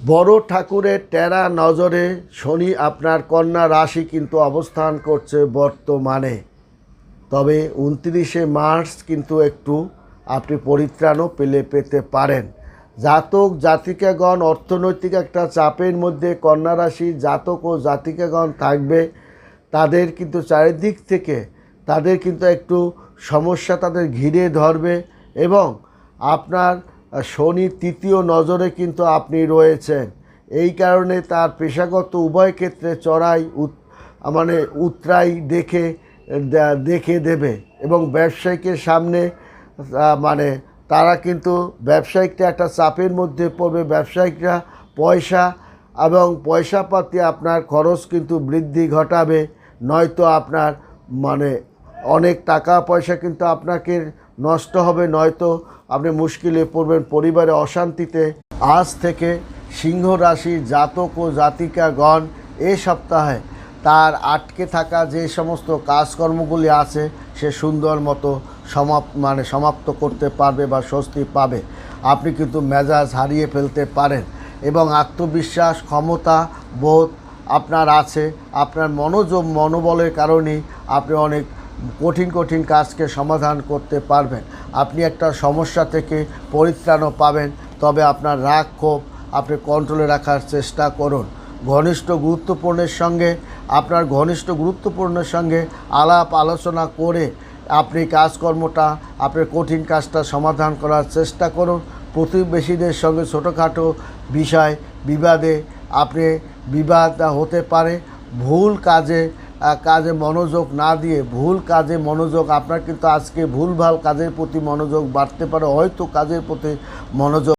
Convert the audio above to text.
বড় ঠাকুরের টেরা নজরে শনি আপনার কন্যা রাশি কিন্তু অবস্থান করছে বর্তমানে। তবে উনত্রিশে মার্চ কিন্তু একটু আপনি পরিত্রাণও পেলে পেতে পারেন। জাতক, জাতিকাগণ, অর্থনৈতিক একটা চাপের মধ্যে কন্যা রাশি, জাতক ও জাতিকাগণ থাকবে। তাদের কিন্তু চারিদিক থেকে তাদের কিন্তু একটু সমস্যা তাদের ঘিরে ধরবে এবং আপনার শনি তৃতীয় নজরে কিন্তু আপনি রয়েছেন। এই কারণে তার পেশাগত উভয় ক্ষেত্রে চড়াই মানে উতরাই দেখে দেখে দেবে এবং ব্যবসায়িকের সামনে মানে তারা কিন্তু ব্যবসায়িকটা একটা চাপের মধ্যে পড়বে। ব্যবসায়িকরা পয়সা এবং পয়সাপাতি আপনার খরচ কিন্তু বৃদ্ধি ঘটাবে। নয়তো আপনার মানে অনেক টাকা পয়সা কিন্তু আপনাকে নষ্ট হবে, নয়তো আপনি মুশকিলে পড়বেন পরিবারে অশান্তিতে। আজ থেকে সিংহ রাশির জাতক ও জাতিকাগণ এ সপ্তাহে তার আটকে থাকা যে সমস্ত কাজকর্মগুলি আছে, সে সুন্দর মতো সমাপ মানে সমাপ্ত করতে পারবে বা স্বস্তি পাবে। আপনি কিন্তু মেজাজ হারিয়ে ফেলতে পারেন এবং আত্মবিশ্বাস, ক্ষমতা বোধ আপনার আছে। আপনার মনোযোগ মনোবলের কারণেই আপনি অনেক কঠিন কঠিন কাজকে সমাধান করতে পারবেন। আপনি একটা সমস্যা থেকে পরিত্রাণও পাবেন, তবে আপনার রাগ, ক্ষোভ আপনি কন্ট্রোলে রাখার চেষ্টা করুন। ঘনিষ্ঠ গুরুত্বপূর্ণের সঙ্গে, আপনার ঘনিষ্ঠ গুরুত্বপূর্ণের সঙ্গে আলাপ আলোচনা করে আপনি কাজকর্মটা আপনার কঠিন কাজটা সমাধান করার চেষ্টা করুন। প্রতিবেশীদের সঙ্গে ছোটোখাটো বিষয়, বিবাদে আপনি বিবাদ হতে পারে, ভুল কাজে কাজে মনোযোগ না দিয়ে, ভুল কাজে মনোযোগ, আপনার কিন্তু আজকে ভুলভাল কাজের প্রতি মনোযোগ বাড়তে পারে, হয়তো কাজের প্রতি মনোযোগ